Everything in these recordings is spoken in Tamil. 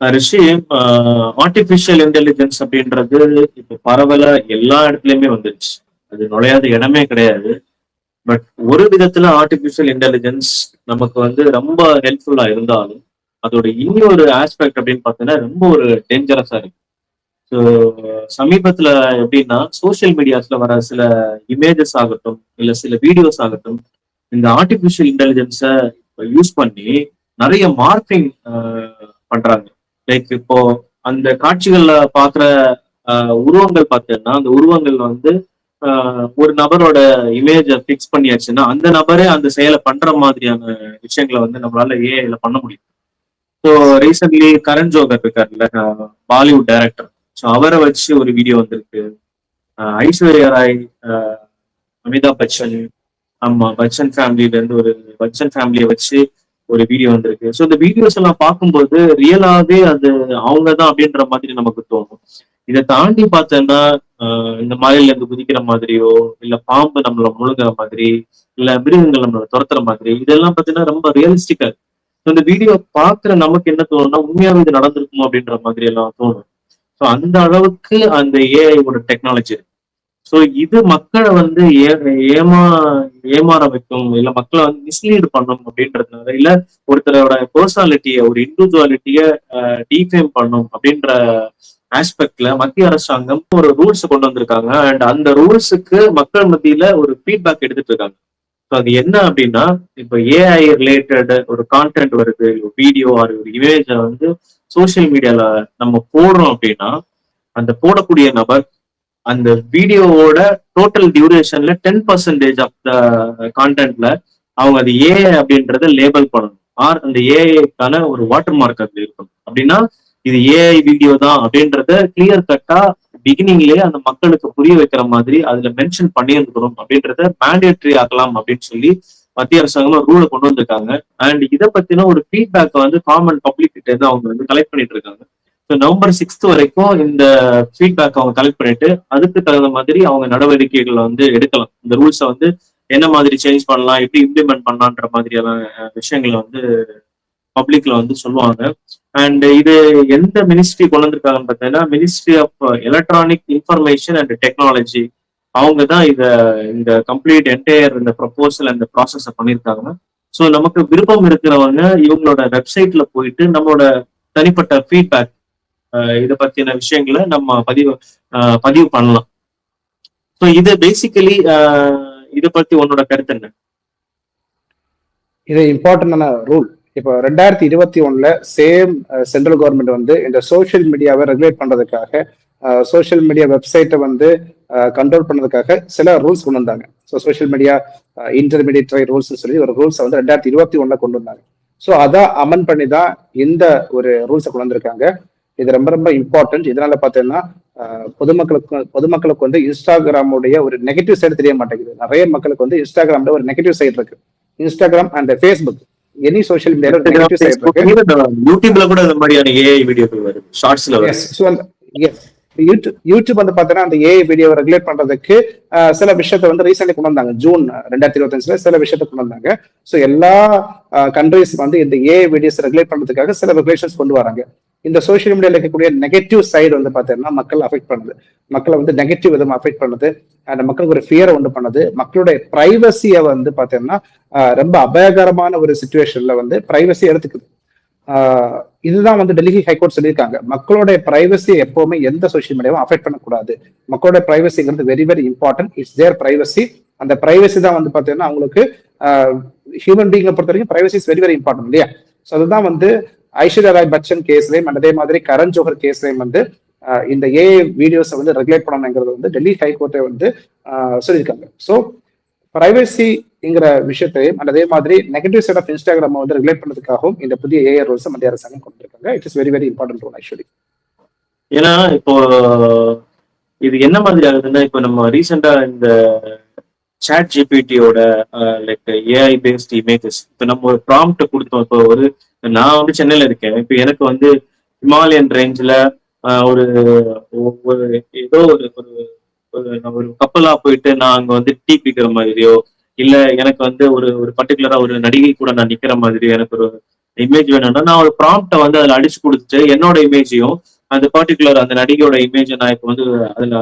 ரிஷி ஆர்டிபிஷியல் இன்டெலிஜென்ஸ் அப்படின்றது இப்ப பரவலா எல்லா இடத்துலயுமே வந்துருச்சு. அது நுழையாத இடமே கிடையாது. பட் ஒரு விதத்துல ஆர்டிபிஷியல் இன்டெலிஜென்ஸ் நமக்கு வந்து ரொம்ப ஹெல்ப்ஃபுல்லா இருந்தாலும் அதோட இன்னொரு ஆஸ்பெக்ட் அப்படின்னு பார்த்தீங்கன்னா ரொம்ப ஒரு டேஞ்சரஸா இருக்கு. ஸோ சமீபத்துல எப்படின்னா சோஷியல் மீடியாஸ்ல வர சில இமேஜஸ் ஆகட்டும் இல்ல சில வீடியோஸ் ஆகட்டும் இந்த ஆர்டிபிஷியல் இன்டெலிஜென்ஸை யூஸ் பண்ணி நிறைய மார்க்கிங் பண்றாங்க. லைக் இப்போ அந்த காட்சிகள்ல பாக்குற ஆஹ், உருவங்கள் பார்த்தீங்கன்னா அந்த உருவங்கள் வந்து ஒரு நபரோட இமேஜை ஃபிக்ஸ் பண்ணியாச்சுன்னா அந்த நபரே அந்த செயலை பண்ற மாதிரியான விஷயங்களை வந்து நம்மளால ஏஐல பண்ண முடியும். ஸோ ரீசென்ட்லி கரண் ஜோகர் இருக்கார்ல பாலிவுட் டைரக்டர் ஸோ அவரை வச்சு ஒரு வீடியோ வந்திருக்கு. ஐஸ்வர்யா ராய் அமிதாப் பச்சன் ஆமா பச்சன் ஃபேமிலில இருந்து ஒரு பச்சன் ஃபேமிலியை வச்சு ஒரு வீடியோ வந்திருக்கு. ஸோ இந்த வீடியோஸ் எல்லாம் பார்க்கும்போது ரியலாவே அது அவங்க தான் அப்படின்ற மாதிரி நமக்கு தோணும். இதை தாண்டி பார்த்தோன்னா ஆஹ் இந்த மலையில இருந்து குதிக்கிற மாதிரியோ இல்ல பாம்பு நம்மள முழுங்குற மாதிரி இல்ல மிருகங்கள் நம்மள துரத்துற மாதிரி இதெல்லாம் பார்த்தீங்கன்னா ரொம்ப ரியலிஸ்டிக்கா இருக்கு. இந்த வீடியோ பார்க்குற நமக்கு என்ன தோணும்னா உண்மையாவே இது நடந்திருக்குமோ அப்படின்ற மாதிரி எல்லாம் தோணும். ஸோ அந்த அளவுக்கு அந்த ஏஐயோட டெக்னாலஜி இருக்கு. ஸோ இது மக்களை வந்து ஏ ஏமா ஏமாற வைக்கும் இல்ல மக்களை வந்து மிஸ்லீடு பண்ணும் அப்படின்றதுனால இல்ல ஒருத்தரோட பர்சனாலிட்டிய ஒரு இண்டிவிஜுவாலிட்டிய டீஃபேம் பண்ணும் அப்படின்ற ஆஸ்பெக்ட்ல மத்திய அரசாங்கம் ஒரு ரூல்ஸ் கொண்டு வந்திருக்காங்க. அண்ட் அந்த ரூல்ஸுக்கு மக்கள் மத்தியில ஒரு ஃபீட்பேக் எடுத்துட்டு இருக்காங்க. ஸோ அது என்ன அப்படின்னா இப்போ ஏஐ ரிலேட்டட் ஒரு கான்டென்ட் வருது வீடியோ ஆர் ஒரு இமேஜை வந்து சோஷியல் மீடியால நம்ம போடுறோம் அப்படின்னா அந்த போடக்கூடிய நபர் அந்த வீடியோவோட டோட்டல் டியூரேஷன்ல டென் பர்சன்டேஜ் ஆஃப் த கான்டென்ட்ல அவங்க அது ஏஐ அப்படின்றத லேபிள் பண்ணணும். ஆர் அந்த ஏஐக்கான ஒரு வாட்டர் மார்க் அதுல இருக்கணும். அப்படின்னா இது ஏஐ வீடியோ தான் அப்படின்றத கிளியர் கட்டா பிகினிங்லயே அந்த மக்களுக்கு புரிய வைக்கிற மாதிரி அதுல மென்ஷன் பண்ணியிருக்கணும் அப்படின்றத மேண்டேட்ரி ஆக்கலாம் அப்படின்னு சொல்லி மத்திய அரசாங்கம் ரூலை கொண்டு வந்திருக்காங்க. அண்ட் இதை பத்தின ஒரு ஃபீட்பேக் வந்து காமன் பப்ளிக் கிட்ட இருந்து அவங்க வந்து கலெக்ட் பண்ணிட்டு இருக்காங்க. நவம்பர் சிக்ஸ்த் வரைக்கும் இந்த ஃபீட்பேக் அவங்க கலெக்ட் பண்ணிட்டு அதுக்கு தகுந்த மாதிரி அவங்க நடவடிக்கைகளை வந்து எடுக்கலாம். இந்த ரூல்ஸை வந்து என்ன மாதிரி சேஞ்ச் பண்ணலாம் எப்படி இம்ப்ளிமெண்ட் பண்ணலான்ற மாதிரியான விஷயங்களை வந்து பப்ளிக்ல வந்து சொல்லுவாங்க. அண்ட் இது எந்த மினிஸ்ட்ரி கொண்டு வந்திருக்காங்கன்னு பார்த்தீங்கன்னா ministry of electronic information and technology அவங்க தான் இத இந்த கம்ப்ளீட் என்டையர் இந்த ப்ரொபோசல் அந்த ப்ராசஸை பண்ணியிருக்காங்க. ஸோ நமக்கு விருப்பம் இருக்கிறவங்க இவங்களோட வெப்சைட்ல போயிட்டு நம்மளோட தனிப்பட்ட ஃபீட்பேக் இதை பத்தின விஷயங்களை நம்ம பதிவு பதிவு பண்ணலாம். ஸோ இது பேசிக்கலி இதை பத்தி உன்னோட கருத்து என்ன? இது இம்பார்ட்டன்டான ரூல் இப்போ ரெண்டாயிரத்தி இருபத்தி ஒண்ணுல சேம் சென்ட்ரல் கவர்மெண்ட் வந்து இந்த சோஷியல் மீடியாவை ரெகுலேட் பண்றதுக்காக சோஷியல் மீடியா வெப்சைட்டை வந்து கண்ட்ரோல் பண்ணதுக்காக சில ரூல்ஸ் கொண்டு வந்தாங்க. ஸோ சோஷியல் மீடியா இன்டர்மீடியட் ரூல்ஸ்னு சொல்லி ஒரு ரூல்ஸை வந்து ரெண்டாயிரத்தி இருபத்தி ஒன்றில் கொண்டு வந்தாங்க. ஸோ அதை அமன் பண்ணி தான் இந்த ஒரு ரூல்ஸை கொண்டு வந்திருக்காங்க. இது ரொம்ப ரொம்ப இம்பார்ட்டன்ட் இதனால பார்த்தீங்கன்னா அஹ், பொதுமக்களுக்கு பொதுமக்களுக்கு வந்து இன்ஸ்டாகிராமுடைய ஒரு நெகட்டிவ் சைடு தெரிய மாட்டேங்குது. நிறைய மக்களுக்கு வந்து இன்ஸ்டாகிராம்ல ஒரு நெகட்டிவ் சைடு இருக்கு. Instagram and Facebook any social மீடியால நெகட்டிவ் சைடு இருக்கு. யூடியூப்ல கூட இந்த மாதிரியான ஏஐ வீடியோக்கள் வருது ஷார்ட்ஸ்ல வருது எஸ் ஸோ அந்த எஸ் யூடியூப் யூடியூப் வந்து பார்த்தீங்கன்னா அந்த ஏஐ வீடியோ ரெகுலேட் பண்றதுக்கு சில விஷயத்த வந்து ரீசென்ட்லி கொண்டு வந்தாங்க. ஜூன் ரெண்டாயிரத்தி இருபத்தஞ்சுல சில விஷயத்த கொண்டு வந்தாங்க. ஸோ எல்லா கண்ட்ரிஸ் வந்து இந்த ஏஐ வீடியோஸ் ரெகுலேட் பண்றதுக்காக சில ரெகுலேஷன்ஸ் கொண்டு வராங்க. இந்த சோஷியல் மீடியால இருக்கக்கூடிய நெகட்டிவ் சைடு வந்து பார்த்தீங்கன்னா மக்கள் அஃபெக்ட் பண்ணுது. மக்களை வந்து நெகட்டிவ் விதமா அஃபெக்ட் பண்ணுது. அந்த மக்களுக்கு ஒரு ஃபியரை உண்டு பண்ணுது. மக்களுடைய பிரைவசியை வந்து பார்த்தீங்கன்னா ரொம்ப அபாயகரமான ஒரு சுச்சுவேஷன்ல வந்து பிரைவசி எடுத்துக்குது. ஆஹ் இதுதான் வந்து டெல்லி ஹைகோர்ட் சொல்லியிருக்காங்க. மக்களுடைய பிரைவசி எப்பவுமே எந்த சோஷியல் மீடியாவும் அஃபெக்ட் பண்ணக்கூடாது. மக்களோட பிரைவசிங்கிறது very very important it's their privacy அந்த பிரைவசி தான் வந்து பார்த்தீங்கன்னா அவங்களுக்கு ஹியூமன் பீங்கை பொறுத்த வரைக்கும் privacy is very very important இல்லையா? ஸோ அதுதான் வந்து ஐஸ்வர்யா ராய் பச்சன் கேஸ்லயும் அதே மாதிரி கரண் ஜோஹர் கேஸ்லயும் வந்து இந்த ஏஐ வீடியோஸை வந்து ரெகுலேட் பண்ணணுங்கிறது வந்து டெல்லி ஹைகோர்ட்டை வந்து ஆஹ் சொல்லியிருக்காங்க. ஸோ பிரைவசிங்கிற விஷயத்தையும் அதே மாதிரி நெகட்டிவ் சைட் ஆஃப் இன்ஸ்டாகிராம் வந்து ரெகுலேட் பண்ணதுக்காகவும் இந்த புதிய ஏஐ ரூல்ஸ் மத்திய அரசாங்கம் கொண்டிருக்காங்க it is very very important rule actually ஏன்னா இப்போ இது என்ன மாதிரி ஆகுதுன்னா இப்போ நம்ம ரீசெண்டா இந்த சாட் ஜிபிடியோட லைக் ஏஐ பேஸ்ட் இமேஜஸ் இப்போ நம்ம ஒரு ப்ராம்ப்ட் கொடுத்தோம். இப்போ ஒரு நான் வந்து சென்னையில இருக்கேன். இப்போ எனக்கு வந்து ஹிமாலயன் ரேஞ்சில் ஒரு ஒரு ஏதோ ஒரு ஒரு ஒரு கப்பலா போயிட்டு நான் அங்க வந்து டீ பிக்கிற மாதிரியோ இல்ல எனக்கு வந்து ஒரு ஒரு பர்டிகுலரா ஒரு நடிகை கூட நான் நிக்கிற மாதிரியோ எனக்கு ஒரு இமேஜ் வேணும்னா நான் ஒரு ப்ராம்ப்டை வந்து அதில் அடிச்சு கொடுத்துட்டு என்னோட இமேஜையும் அந்த பர்டிகுலர் அந்த நடிகையோட இமேஜை நான் இப்போ வந்து அதில்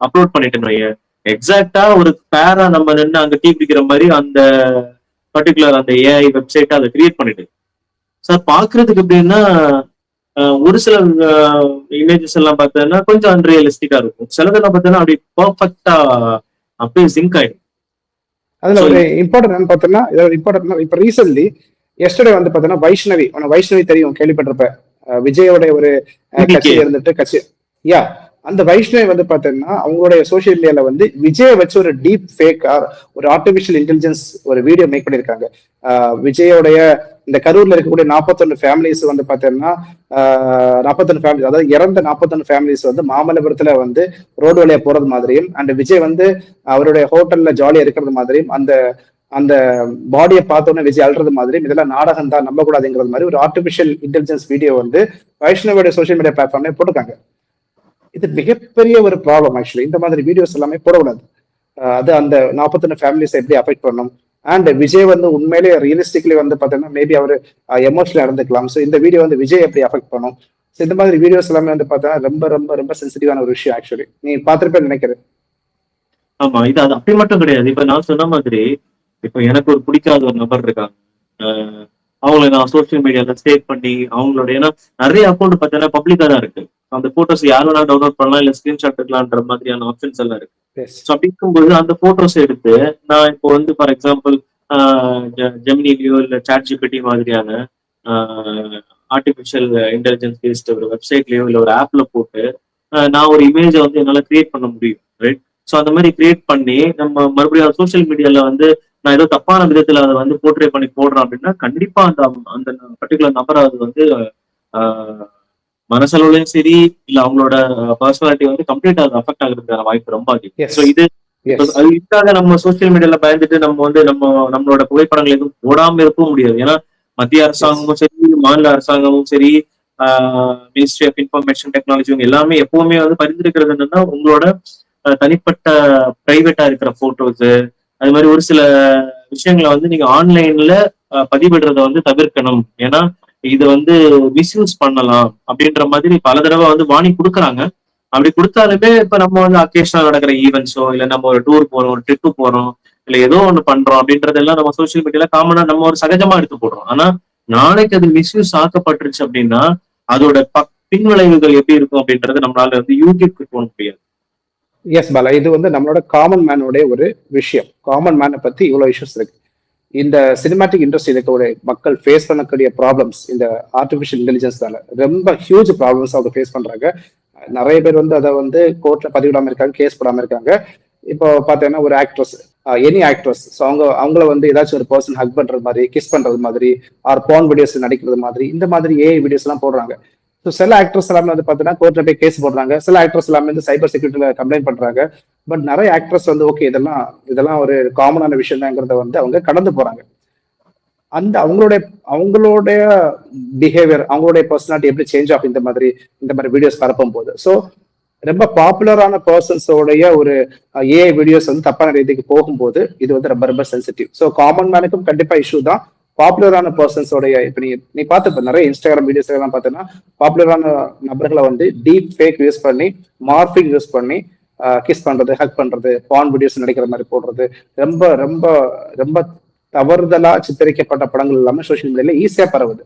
அப்லோட் பண்ணிட்டேன் வையேன் எக்ஸாக்டா ஒரு பேரா நம்ம நின்று அங்க டீ குடிக்கிற மாதிரி அந்த பர்டிகுலர் அந்த ஏஐ வெப்சைட்டை அதை கிரியேட் பண்ணிட்டு. சார் பாக்குறதுக்கு எப்படின்னா ஒரு சில இமேஜஸ் எல்லாம் பார்த்தோன்னா கொஞ்சம் அன்ரியலிஸ்டிக்கா இருக்கும். சிலதெல்லாம் பார்த்தோன்னா அப்படி பர்ஃபெக்டா அப்படியே சிங்க் ஆயிடும். அதுல ஒரு என்னன்னு பார்த்தோம்னா இதோட இம்பார்ட்டன்ட் இப்ப ரீசென்ட்லி எஸ்டர்டே வந்து பார்த்தோன்னா வைஷ்ணவி உனக்கு வைஷ்ணவி தெரியும் கேள்விப்பட்டிருப்ப. விஜயோட ஒரு. கட்சியில இருந்துட்டு கட்சி யா அந்த வைஷ்ணவி வந்து பாத்தீங்கன்னா அவங்களுடைய சோஷியல் மீடியால வந்து விஜயை வச்சு ஒரு டீப் ஃபேக் ஒரு ஆர்டிபிஷியல் இன்டெலிஜென்ஸ் ஒரு வீடியோ மேக் பண்ணியிருக்காங்க. விஜயோடைய இந்த கரூர்ல இருக்கக்கூடிய நாற்பத்தொன்னு ஃபேமிலிஸ் வந்து பாத்தீங்கன்னா நாற்பத்தொன்னு ஃபேமிலி அதாவது இறந்த நாற்பத்தொன்னு ஃபேமிலிஸ் வந்து மாமல்லபுரத்துல வந்து ரோடு வழியா போறது மாதிரியும் அண்ட் விஜய் வந்து அவருடைய ஹோட்டல்ல ஜாலியா இருக்கிறது மாதிரியும் அந்த அந்த பாடியை பார்த்தோன்னே விஜய் அழுறது மாதிரி இதெல்லாம் நாடகம் தான் நம்ப கூடாதுங்கிறது மாதிரி ஒரு ஆர்டிபிஷியல் இன்டெலிஜென்ஸ் வீடியோ வந்து வைஷ்ணவோட சோஷியல் மீடியா பிளாட்ஃபார்ம்ல போட்டிருக்காங்க. இது மிகப்பெரிய ஒரு ப்ராப்ளம் ஆக்சுவலி இந்த மாதிரி வீடியோஸ் எல்லாமே போடக்கூடாது. அது அந்த நாற்பத்தொன்னு ஃபேமிலிஸ் எப்படி அஃபெக்ட் பண்ணும்? அண்ட் விஜய் வந்து உண்மையிலேயே ரியலிஸ்டிக்லி வந்து பார்த்தீங்கன்னா மேபி அவர் எமோஷனல் இருந்துக்கலாம். ஸோ இந்த வீடியோ வந்து விஜய் எப்படி அஃபெக்ட் பண்ணும்? ஸோ இந்த மாதிரி வீடியோஸ் எல்லாமே வந்து பார்த்தீங்கன்னா ரொம்ப ரொம்ப ரொம்ப சென்சிட்டிவான ஒரு விஷயம் ஆக்சுவலி நீ பார்த்துருப்பேன்னு நினைக்கிறேன். ஆமா இது அது அப்படி மட்டும் கிடையாது. இப்ப நான் சொன்ன மாதிரி இப்ப எனக்கு ஒரு பிடிக்காத ஒரு நபர் இருக்காங்க. அஹ் அவங்கள நான் சோசியல் மீடியால ஸ்டேட் பண்ணி அவங்களோட ஏன்னா நிறைய அக்கௌண்ட் பார்த்தீங்கன்னா பப்ளிக்கா தான் இருக்கு. அந்த போட்டோஸ் யார் வேணா டவுன்லோட் பண்ணலாம் இல்ல ஸ்கிரீன்ஷாட் எடுக்கலான்ற மாதிரியான ஆப்ஷன்ஸ் எல்லாம் இருக்கு. ஸோ அப்படி இருக்கும்போது அந்த போட்டோஸ் எடுத்து நான் இப்போ வந்து ஃபார் எக்ஸாம்பிள் ஜெமினிலியோ இல்ல சாட் ஜிபிடி மாதிரியான ஆர்டிபிஷியல் இன்டெலிஜென்ஸ் பேஸ்ட் ஒரு வெப்சைட்லயோ இல்ல ஒரு ஆப்ல போட்டு நான் ஒரு இமேஜை வந்து என்னால கிரியேட் பண்ண முடியும் ரைட் ஸோ அந்த மாதிரி கிரியேட் பண்ணி நம்ம மறுபடியும் சோஷியல் மீடியால வந்து நான் ஏதோ தப்பான விதத்துல அதை வந்து போர்ட்ரே பண்ணி போடுறேன் அப்படின்னா கண்டிப்பா அந்த அந்த பர்டிகுலர் நபரை அது வந்து மனசளவுலயும் சரி இல்ல அவங்களோட பர்சனாலிட்டி வந்து கம்ப்ளீட்டா அது அஃபெக்ட் ஆகுறதுக்கான வாய்ப்பு ரொம்ப அதிகம். ஸோ இது இதுக்காக நம்ம சோசியல் மீடியால பயந்துட்டு நம்ம வந்து நம்ம நம்மளோட புகைப்படங்கள் எதுவும் போடாம இருக்கவும் முடியாது. ஏன்னா மத்திய அரசாங்கமும் சரி மாநில அரசாங்கமும் சரி மினிஸ்ட்ரி ஆஃப் இன்ஃபர்மேஷன் டெக்னாலஜி எல்லாமே எப்பவுமே வந்து பரிந்துரைக்கிறது என்னன்னா உங்களோட தனிப்பட்ட பிரைவேட்டா இருக்கிற போட்டோஸ் அது மாதிரி ஒரு சில விஷயங்களை வந்து நீங்க ஆன்லைன்ல பதிவிடுறத வந்து தவிர்க்கணும். ஏன்னா இதை வந்து மிஸ்யூஸ் பண்ணலாம் அப்படின்ற மாதிரி பல தடவை வந்து வாணி கொடுக்குறாங்க. அப்படி கொடுத்தாலுமே இப்ப நம்ம வந்து அக்கேஷனா நடக்கிற ஈவெண்ட்ஸோ இல்ல நம்ம ஒரு டூர் போறோம் ஒரு ட்ரிப்பு போறோம் இல்ல ஏதோ ஒண்ணு பண்றோம் அப்படின்றதெல்லாம் நம்ம சோஷியல் மீடியால காமனா நம்ம ஒரு சகஜமா எடுத்து போடுறோம். ஆனா நாளைக்கு அது மிஸ்யூஸ் ஆக்கப்பட்டுருச்சு அப்படின்னா அதோட பக்- பின்விளைவுகள் எப்படி இருக்கும் அப்படின்றது நம்மளால வந்து யூடியூப்க்கு போக முடியாது. எஸ் பாலா இது வந்து நம்மளோட காமன் மேனோட ஒரு விஷயம். காமன் மேனை பத்தி இவ்வளவு இஷ்யூஸ் இருக்கு. இந்த சினிமாட்டிக் இண்டஸ்ட்ரியில் இருக்கக்கூடிய மக்கள் ஃபேஸ் பண்ணக்கூடிய ப்ராப்ளம்ஸ் இந்த ஆர்டிஃபிஷியல் இன்டெலிஜென்ஸ்னால ரொம்ப ஹியூஜ் ப்ராப்ளம்ஸ் அவங்க ஃபேஸ் பண்றாங்க. நிறைய பேர் வந்து அதை வந்து கோர்ட்ல பதிவிடாம இருக்காங்க கேஸ் போடாம இருக்காங்க. இப்போ பார்த்தீங்கன்னா ஒரு ஆக்ட்ரஸ் எனி ஆக்ட்ரஸ் ஸோ அவங்க அவங்கள வந்து ஏதாச்சும் ஒரு பர்சன் ஹக் பண்றது மாதிரி கிஸ் பண்றது மாதிரி ஆர் போன் வீடியோஸ் நடிக்கிறது மாதிரி இந்த மாதிரி ஏஐ வீடியோஸ் எல்லாம் போடுறாங்க. ஸோ சில ஆக்டர்ஸ் எல்லாமே வந்து பார்த்தீங்கன்னா கோர்ட்ல போய் கேஸ் போடுறாங்க. சில ஆக்டர்ஸ் எல்லாமே வந்து சைபர் செக்யூரிட்டியில் கம்ப்ளைண்ட் பண்றாங்க. பட் நிறைய ஆக்ட்ரஸ் வந்து ஓகே இதெல்லாம் இதெல்லாம் ஒரு காமனான விஷயம் தாங்கிறத வந்து அவங்க கடந்து போறாங்க. அந்த அவங்களுடைய அவங்களுடைய பிஹேவியர் அவங்களுடைய பர்சனாலிட்டி எப்படி சேஞ்ச் ஆகும் இந்த மாதிரி இந்த மாதிரி வீடியோஸ் பரப்பும் போது. ஸோ ரொம்ப பாப்புலரான பர்சன்ஸோடைய ஒரு ஏஐ வீடியோஸ் வந்து தப்பான ரீதிக்கு போகும்போது இது வந்து ரொம்ப ரொம்ப சென்சிட்டிவ் ஸோ காமன் மேனுக்கும் கண்டிப்பா இஷ்யூ தான். பாப்புலரான பர்சன்ஸோடைய இப்போ நீ நீ பார்த்துப்ப நிறைய இன்ஸ்டாகிராம் வீடியோஸ் எல்லாம் பார்த்தீங்கன்னா பாப்புலரான நபர்களை வந்து டீப் ஃபேக் யூஸ் பண்ணி மார்பிங் யூஸ் பண்ணி கிஸ் பண்றது ஹக் பண்றது பான் வீடியோஸ் நடிக்கிற மாதிரி போடுறது ரொம்ப ரொம்ப ரொம்ப தவறுதலா சித்தரிக்கப்பட்ட படங்கள் எல்லாமே சோஷியல் மீடியால ஈஸியா பரவுது.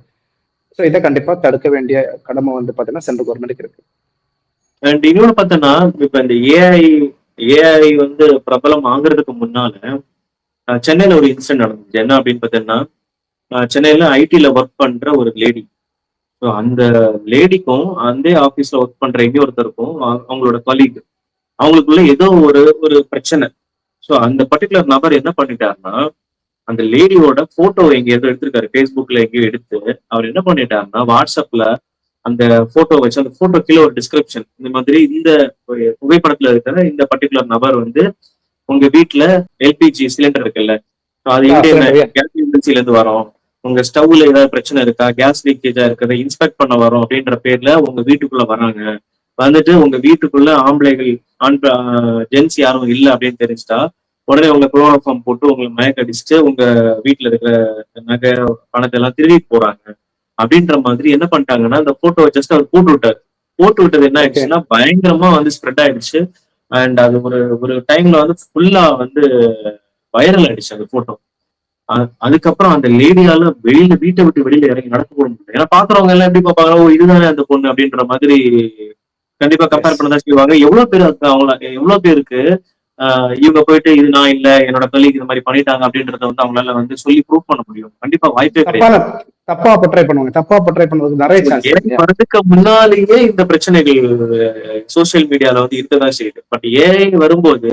ஸோ இதை கண்டிப்பா தடுக்க வேண்டிய கடமை வந்து பாத்தீங்கன்னா சென்ட்ரல் கவர்மெண்ட்டுக்கு இருக்கு. அண்ட் இன்னொன்னு பார்த்தோன்னா இப்ப இந்த ஏஐ ஏஐ வந்து பிரபலம் ஆகுறதுக்கு முன்னால சென்னையில ஒரு இன்சிடென்ட் நடந்துச்சு. என்ன அப்படின்னு பார்த்தீங்கன்னா சென்னையில ஐடில ஒர்க் பண்ற ஒரு லேடி ஸோ அந்த லேடிக்கும் அந்த ஆபீஸ்ல ஒர்க் பண்ற இன்னொருத்தருக்கும் அவங்க- அவங்களோட கலீக் அவங்களுக்குள்ள ஏதோ ஒரு ஒரு பிரச்சனை. ஸோ அந்த பர்டிகுலர் நபர் என்ன பண்ணிட்டாருன்னா அந்த லேடியோட போட்டோ எங்கேயாவது எடுத்திருக்காரு. ஃபேஸ்புக்ல எங்கேயோ எடுத்து அவர் என்ன பண்ணிட்டாருன்னா வாட்ஸ்அப்ல அந்த போட்டோ வச்சு அந்த போட்டோ கீழே ஒரு டிஸ்கிரிப்ஷன் இந்த மாதிரி இந்த புகைப்படத்துல இருக்கிற இந்த பர்டிகுலர் நபர் வந்து உங்க வீட்ல எல்பிஜி சிலிண்டர் இருக்குல்ல. அது இந்தியன். கேஸ் ஏஜென்சில இருந்து வரோம். உங்க ஸ்டவ்ல ஏதாவது பிரச்சனை இருக்கா? கேஸ் லீக்கேஜா இருக்கிறத இன்ஸ்பெக்ட் பண்ண வரோம் அப்படின்ற பேர்ல உங்க வீட்டுக்குள்ள வராங்க. வந்துட்டு உங்க வீட்டுக்குள்ள ஆம்பளைகள் ஆண் ஜென்ஸ் யாரும் இல்ல அப்படின்னு தெரிஞ்சுட்டா உடனே உங்க குளோரோஃபார்ம் போட்டு உங்களை மயக்க அடிச்சுட்டு உங்க வீட்டுல இருக்கிற நகை பணத்தை எல்லாம் திருடி போறாங்க. அப்படின்ற மாதிரி என்ன பண்ணிட்டாங்கன்னா அந்த போட்டோ ஜஸ்ட் அவர் போட்டு விட்டாரு. போட்டு விட்டது என்ன ஆயிடுச்சுன்னா பயங்கரமா வந்து ஸ்ப்ரெட் ஆயிடுச்சு. அண்ட் அது ஒரு ஒரு டைம்ல வந்து ஃபுல்லா வந்து வைரல் ஆயிடுச்சு அந்த போட்டோ அதுக்கப்புறம் அந்த லேடியால வெளியில வீட்டை விட்டு வெளியில இறங்கி நடக்க கூட முடியல ஏன்னா பாக்குறவங்க எல்லாம் எப்படி பார்ப்பாங்க ஓ இதுதானே அந்த பொண்ணு? அப்படின்ற மாதிரி கண்டிப்பா கம்பேர் பண்ணதான் செய்வாங்க. எவ்வளவு பேர் அவங்கள எவ்வளவு பேருக்கு இவங்க போயிட்டு இது நான் இல்ல என்னோட கலீக் இது மாதிரி பண்ணிட்டாங்க அப்படின்றத வந்து அவங்களால வந்து சொல்லி ப்ரூவ் பண்ண முடியும். கண்டிப்பா வாய்ப்பே கிடையாது. தப்பா பட்ரை பண்ணுவாங்க. தப்பா பட்ரை பண்ணுறதுக்கு நிறைய வரதுக்கு முன்னாலேயே இந்த பிரச்சனைகள் சோசியல் மீடியால வந்து இருக்கதான் செய்யுது. பட் ஏஐ வரும்போது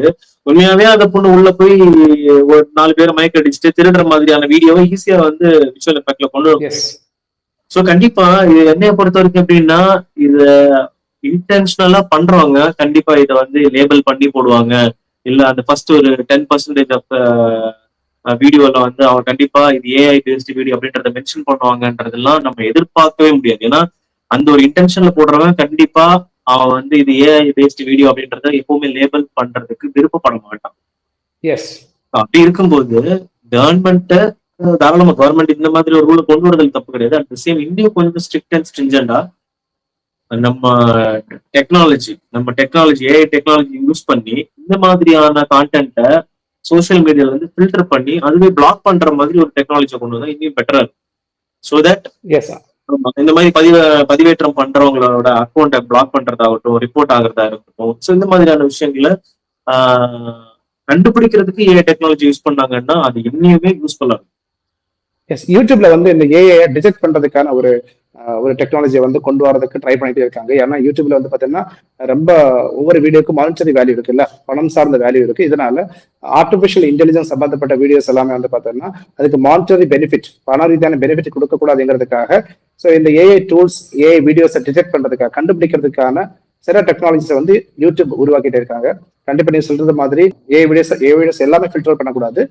உண்மையாவே அந்த பொண்ணு உள்ள போய் ஒரு நாலு பேரை மயக்க அடிச்சுட்டு திருடுற மாதிரியான வீடியோவை ஈஸியா வந்து விஷுவல் எஃபெக்ட்ல கொண்டு வரும். சோ கண்டிப்பா இது என்னைய பொறுத்த வரைக்கும் எப்படின்னா இத இன்டென்ஷனலா பண்றவங்க கண்டிப்பா இத வந்து லேபிள் பண்ணி போடுவாங்க. இல்ல அந்த ஃபர்ஸ்ட் ஒரு டென் பர்சன்டேஜ் ஆஃப் வீடியோல வந்து அவன் கண்டிப்பா இது ஏஐ பேஸ்ட் வீடியோ அப்படின்றத மென்ஷன் பண்ணுவாங்கன்றதெல்லாம் நம்ம எதிர்பார்க்கவே முடியாது. ஏன்னா அந்த ஒரு இன்டென்ஷன்ல போடுறவன் கண்டிப்பா அவன் வந்து இது ஏஐ பேஸ்ட் வீடியோ அப்படின்றத எப்பவுமே லேபிள் பண்றதுக்கு விருப்பப்பட மாட்டான். எஸ் அப்படி இருக்கும்போது கவர்மெண்ட் தாராளமா கவர்மெண்ட் இந்த மாதிரி ஒரு ரூலை கொண்டு வரதுக்கு தப்பு கிடையாது. அட் சேம் இந்தியா கொஞ்சம் ஸ்ட்ரிக்ட் அண்ட் ஸ்ட்ரிஞ்சண்டா நம்ம டெக்னாலஜி நம்ம டெக்னாலஜி ஏஐ டெக்னாலஜி யூஸ் பண்ணி இந்த மாதிரியான கான்டென்ட்டை சோஷியல் மீடியால வந்து ஃபில்டர் பண்ணி அதுவே பிளாக் பண்ற மாதிரி ஒரு டெக்னாலஜியை கொண்டு வந்தா இன்னும் பெட்டரா இருக்கும். ஸோ தட் எஸ் இந்த மாதிரி பதிவ பதிவேற்றம் பண்றவங்களோட அக்கௌண்ட்டை பிளாக் பண்றதாகட்டும் ரிப்போர்ட் ஆகுறதா இருக்கட்டும் ஸோ இந்த மாதிரியான விஷயங்களை கண்டுபிடிக்கிறதுக்கு ஏஐ டெக்னாலஜி யூஸ் பண்ணாங்கன்னா அது இன்னுமே யூஸ்ஃபுல்லா இருக்கும். எஸ் யூடியூப்ல வந்து இந்த ஏஐ டிடெக்ட் பண்றதுக்கான ஒரு ஒரு டெக்னாலஜியை வந்து கொண்டு வரதுக்கு ட்ரை பண்ணிட்டே இருக்காங்க. ஏன்னா யூடியூப்ல வந்து பாத்தீங்கன்னா ரொம்ப ஒவ்வொரு வீடியோக்கும் மானிட்டரி வேல்யூ இருக்குல்ல பணம் சார்ந்த வேல்யூ இருக்கு. இதனால ஆர்டிபிஷியல் இன்டெலிஜென்ஸ் சம்பந்தப்பட்ட வீடியோஸ் எல்லாமே வந்து பாத்தீங்கன்னா அதுக்கு மானிட்டரி பெனிஃபிட் பண ரீதியான பெனிஃபிட் கொடுக்கக்கூடாதுங்கிறதுக்காக ஸோ இந்த ஏஐ டூல்ஸ் ஏஐ வீடியோஸை டிடெக்ட் பண்றதுக்காக கண்டுபிடிக்கிறதுக்கான சில டெக்னாலஜிஸை வந்து யூடியூப் உருவாக்கிட்டே இருக்காங்க. கண்டிப்பா நீங்க சொல்றது மாதிரி ஏஐ வீடியோஸ் ஏஐ வீடியோஸ் எல்லாமே ஃபில்டர் பண்ணக்கூடாது.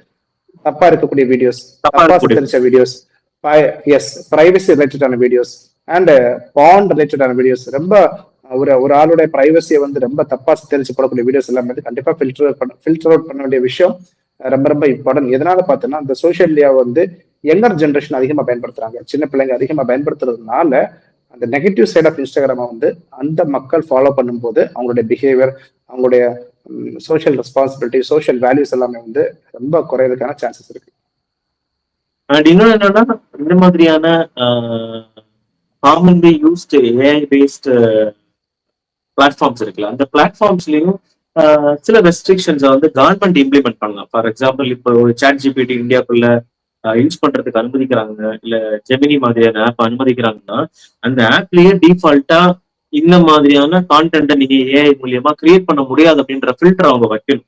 தப்பா இருக்கக்கூடிய வீடியோஸ் தப்பா சித்தரிச்ச வீடியோஸ் எஸ் ப்ரைவசி ரிலேட்டடான வீடியோஸ் அண்ட் பாண்ட் ரிலேட்டடான வீடியோஸ் ரொம்ப ஒரு ஒரு ஆளுடைய ப்ரைவசியை வந்து ரொம்ப தப்பா தெரிஞ்சு போடக்கூடிய வீடியோஸ் எல்லாமே வந்து கண்டிப்பா ஃபில்டர் பண்ண ஃபில்டர் அவுட் பண்ண வேண்டிய விஷயம் ரொம்ப ரொம்ப இம்பார்ட்டன்ட் எதனால பார்த்தோன்னா இந்த சோஷியல் மீடியா வந்து யங்கர் ஜென்ரேஷன் அதிகமா பயன்படுத்துறாங்க. சின்ன பிள்ளைங்க அதிகமா பயன்படுத்துறதுனால அந்த நெகட்டிவ் சைட் ஆஃப் இன்ஸ்டாகிராமை வந்து அந்த மக்கள் ஃபாலோ பண்ணும்போது அவங்களுடைய பிஹேவியர் அவங்களுடைய சோஷியல் ரெஸ்பான்சிபிலிட்டி சோஷியல் வேல்யூஸ் எல்லாமே வந்து ரொம்ப குறையிறதுக்கான சான்சஸ் இருக்கு. அண்ட் இன்னொன்று என்னன்னா இந்த மாதிரியான commonly used AI based platforms இருக்குல்ல அந்த பிளாட்ஃபார்ம்ஸ்லயும் சில ரெஸ்ட்ரிக்ஷன்ஸை வந்து கவர்மெண்ட் இம்ப்ளிமெண்ட் பண்ணலாம். ஃபார் எக்ஸாம்பிள் இப்போ ஒரு சாட் ஜிபிடி இந்தியாக்குள்ள யூஸ் பண்றதுக்கு அனுமதிக்கிறாங்க இல்ல ஜெமினி மாதிரியான ஆப் அனுமதிக்கிறாங்கன்னா அந்த ஆப்லயே டிஃபால்ட்டா இந்த மாதிரியான கான்டென்ட்டை நீங்க ஏஐ மூலியமா கிரியேட் பண்ண முடியாது அப்படின்ற ஃபில்டர் அவங்க வைக்கணும்.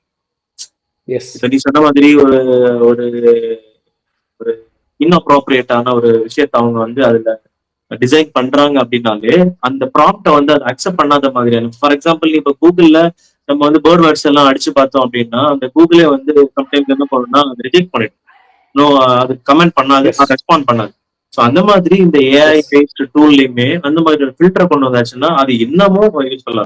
எஸ் இப்ப நீ சொன்ன மாதிரி ஒரு ஒரு இன்அப்ரோப்ரியேட்டான ஒரு விஷயத்த அவங்க வந்து அதுல டிசைன் பண்றாங்க அப்படின்னாலே அந்த ப்ராப்ட வந்து அதை அக்செப்ட் பண்ணாத மாதிரியான ஃபார் எக்ஸாம்பிள் இப்ப கூகுள்ல நம்ம வந்து பேர்ட் வேர்ட்ஸ் எல்லாம் அடிச்சு பார்த்தோம் அப்படின்னா அந்த கூகுளே வந்து சம்டைம்ஸ் என்ன பண்ணும்னா அது ரிஜெக்ட் பண்ணிடும் நோ அது கமெண்ட் பண்ணாது. ரெஸ்பாண்ட் பண்ணாது ஸோ அந்த மாதிரி இந்த ஏஐ. பேஸ்ட் டூல்லையுமே அந்த மாதிரி ஒரு ஃபில்டரை கொண்டு வந்தாச்சுன்னா அது இன்னமும் யூஸ்ஃபுல்லா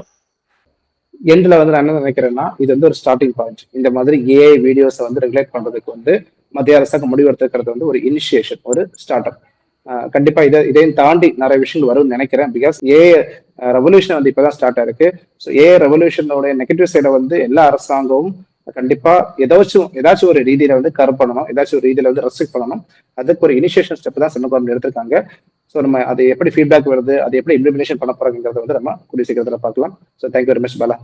எண்ட்ல வந்து நான் என்ன நினைக்கிறேன்னா இது வந்து ஒரு ஸ்டார்டிங் பாயிண்ட் இந்த மாதிரி ஏஐ வீடியோஸை வந்து ரெகுலேட் பண்றதுக்கு வந்து மத்திய அரசாங்கம் முடிவெடுத்துக்கிறது வந்து ஒரு இனிஷியேஷன் ஒரு ஸ்டார்ட் அப் கண்டிப்பா இதை இதையும் தாண்டி நிறைய விஷயங்கள் வரும்னு நினைக்கிறேன். பிகாஸ் ஏ ரெவல்யூஷன் வந்து இப்பதான் ஸ்டார்ட் ஆயிருக்கு. ஸோ ஏ ரெவல்யூஷனோட நெகட்டிவ் சைடை வந்து எல்லா அரசாங்கமும் கண்டிப்பா ஏதாச்சும் ஏதாச்சும் ஒரு ரீதியில வந்து கர் பண்ணணும் ஏதாச்சும் ஒரு ரீதியில வந்து ரெஸ்ட்ரிக்ட் பண்ணணும். அதுக்கு ஒரு இனிஷியேஷன் ஸ்டெப் தான் சென்ட்ரல் கவர்மெண்ட் எடுத்திருக்காங்க. ஸோ நம்ம அது எப்படி ஃபீட்பேக் வருது அது எப்படி இம்ப்ளிமெண்டேஷன் பண்ண போறாங்கிறத வந்து நம்ம கூடிய சீக்கிரத்தில் பார்க்கலாம். So thank you very much Bala.